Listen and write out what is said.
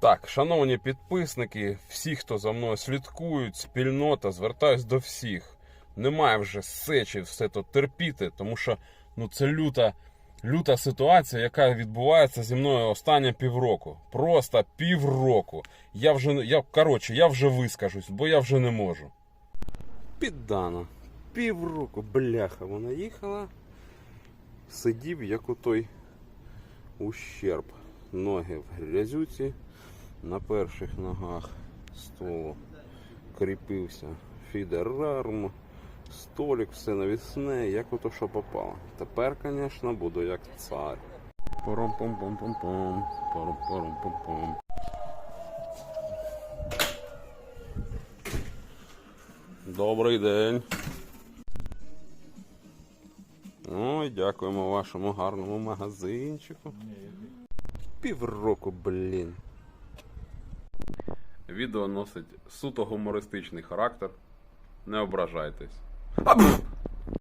Так, шановні підписники, всі, хто за мною слідкують, спільнота, звертаюсь до всіх. Немає вже сечі все то терпіти, тому що ну це люта, люта ситуація, яка відбувається зі мною останні півроку. Просто півроку. Я вже я, коротше, я вже вискажусь, бо я вже не можу. Піддано. Півроку, бляха, вона їхала. Сидів, як у той ущерб. Ноги в грязюці, на перших ногах столу кріпився фідерарм, столик, все навісне, як ото що попало. Тепер, звісно, буду як цар. Парам-пам-пам-пам-пам, парам-парам-пам-пам. Добрий день. Ой, дякуємо вашому гарному магазинчику. Півроку, блін. Відео носить суто гумористичний характер. Не ображайтесь.